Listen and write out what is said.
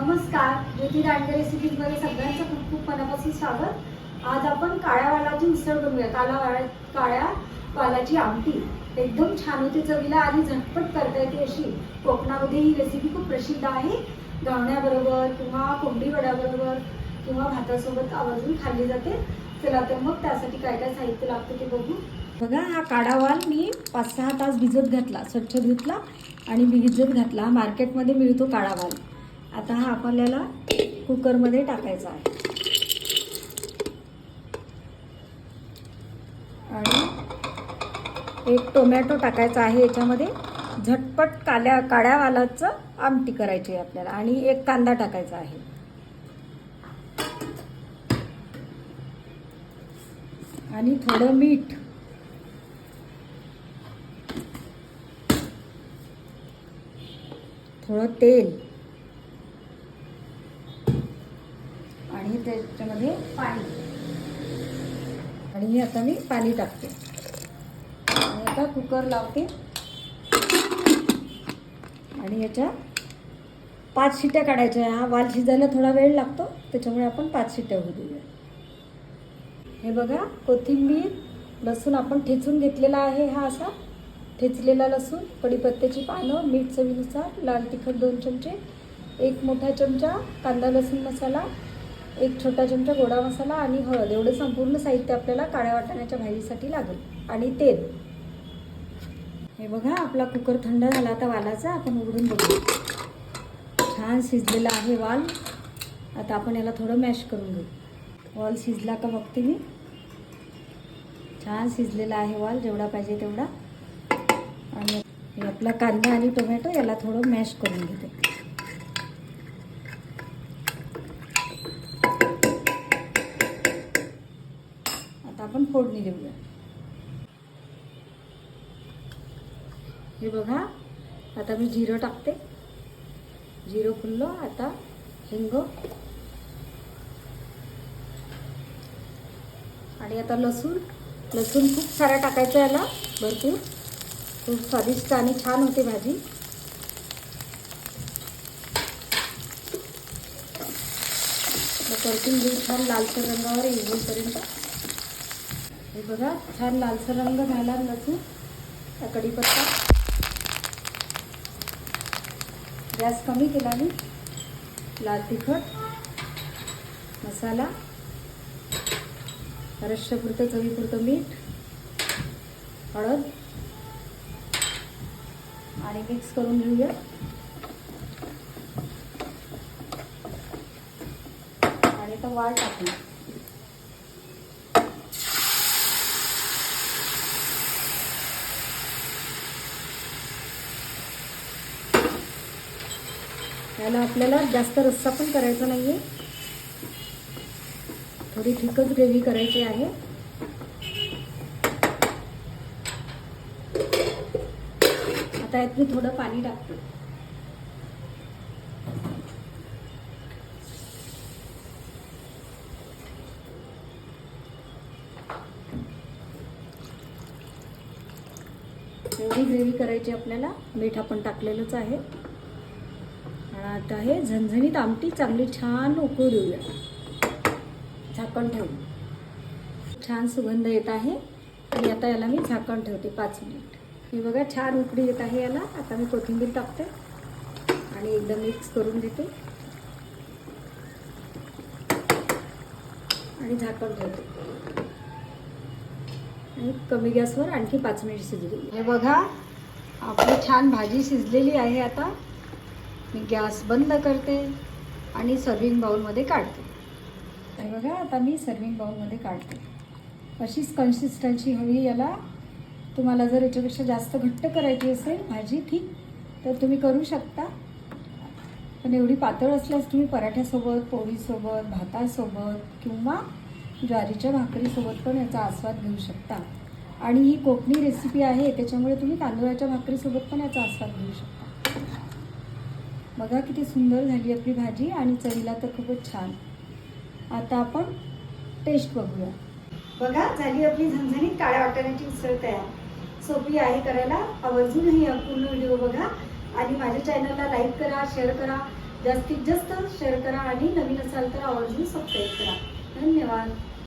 नमस्कार ज्योती दांडगे रेसिपीजमध्ये सगळ्यांचं खूप खूप मनापासून स्वागत. आज आपण काळ्या वालाची उसळ बनवूया काला काळ्या वालाची आमटी. एकदम छान होते चवीला आणि झटपट करता येते अशी. कोकणामध्ये ही रेसिपी खूप प्रसिद्ध आहे. गावण्याबरोबर किंवा कोंबडी वड्याबरोबर किंवा भातासोबत आवर्जून खाल्ली जाते. चला तर मग त्यासाठी काय काय साहित्य लागतं ते बघू. बघा हा काळा वाल मी पाच सहा तास भिजत घातला स्वच्छ धुतला आणि भिजत घातला. मार्केटमध्ये मिळतो काळा वाल. आता हा आपल्याला कुकरमध्ये टाकायचा आहे. आणि एक टोमॅटो टाकायचा आहे याच्यामध्ये. झटपट काल्या काळ्या वालाचं आमटी करायची आहे आपल्याला. आणि एक कांदा टाकायचा आहे. आणि थोडं मीठ. थोडं तेल आणि त्याच्यामध्ये पाणी. आणि आता मी पाणी टाकते. आणि आता कुकर लावते. आणि याच्या पाच शिट्ट्या काढायच्या. हा वाल शिजायला थोडा वेळ लागतो. त्याच्यामुळे आपण पाच शिट्ट्या होऊ देऊया. हे बघा कोथिंबीर लसूण आपण ठेचून घेतलेला आहे हा असा. ठेचलेला लसूण कढीपत्त्याची पानं मीठ चवीनुसार लाल तिखट दोन चमचे एक मोठा चमचा कांदा लसूण मसाला एक छोटा चमचा गोडा मसाला आणि हळद एवढं संपूर्ण साहित्य आपल्याला काळ्या वाटाण्याच्या भाजीसाठी लागेल. आणि तेल. हे बघा आपला कुकर थंड झाला आता वालाचा आपण उघडून बघू छान शिजलेला आहे वाल. आता आपण याला थोडं मॅश करून घेऊ. वाल शिजला का बघते मी. छान शिजलेला आहे वाल जेवढा पाहिजे तेवढा. आणि आपला कांदा आणि टोमॅटो याला थोडं मॅश करून घेते आता आपण फोडणी देऊया. हे बघा आता मी जिरं टाकते. जिरं फुललं आता हिंग. आणि आता लसूण. लसूण खूप सारा टाकायचा याला भरपूर. खूप स्वादिष्ट आणि छान होते भाजी. परतून घेऊ छान लालसर रंगावर येईपर्यंत हे बघा छान लालसर रंग झाला लसूण. त्या कढीपत्ता. गॅस कमी केला मी लाल तिखट मसाला रश्शपुरतं चवीपुरतं मीठ हळद आणि मिक्स करून घेऊया. आणि तो वाळ टाकूया. याला आपल्याला जास्त रस्सा पण करायचा नाहीये. थोडी थिकच ग्रेव्ही करायची आहे. आता यात मी थोडं पाणी टाकते. एवढी ग्रेव्ही करायची आपल्याला मीठ आपण टाकलेलंच आहे. आता हे झणझणीत आमटी चांगली छान उकळू देऊया. झाकण ठेवू छान सुगंध येत आहे. आणि आता याला मी झाकण ठेवते पाच मिनिट. हे बघा छान उकडी येत आहे याला. आता मी कोथिंबीर टाकते. आणि एकदम मिक्स करून देते आणि झाकण ठेवते. आणि कमी गॅसवर आणखी पाच मिनिट शिजली हे बघा आपली छान भाजी शिजलेली आहे आता. मी गॅस बंद करते आणि सर्विंग बाऊलमध्ये काढते. हे बघा आता मी सर्विंग बाऊलमध्ये काढते. अशीच कन्सिस्टन्सी हवी याला. तुम्हाला जर याच्यापेक्षा जास्त घट्ट करायची असेल भाजी ठीक. तर तुम्ही करू शकता. पण एवढी पातळ असल्यास तुम्ही पराठ्यासोबत पोळीसोबत भातासोबत किंवा ज्वारीच्या भाकरीसोबत पण याचा आस्वाद घेऊ शकता. आणि ही कोकणी रेसिपी आहे त्याच्यामुळे तुम्ही तांदूळाच्या भाकरीसोबत पण याचा आस्वाद घेऊ शकता. बघा किती सुंदर झाली आपली भाजी आणि चवीला तर खूपच छान. आता आपण टेस्ट बघूया. बघा झाली आपली झणझणीत काळ्या वाटाण्याची उसळ तयार. सोपी आहे करायला. आवर्जूनही पूर्ण व्हिडिओ बघा. आणि माझ्या चॅनलला लाईक करा शेअर करा. जास्तीत जास्त शेअर करा आणि नवीन असाल तर आवर्जून सबस्क्राईब करा. धन्यवाद.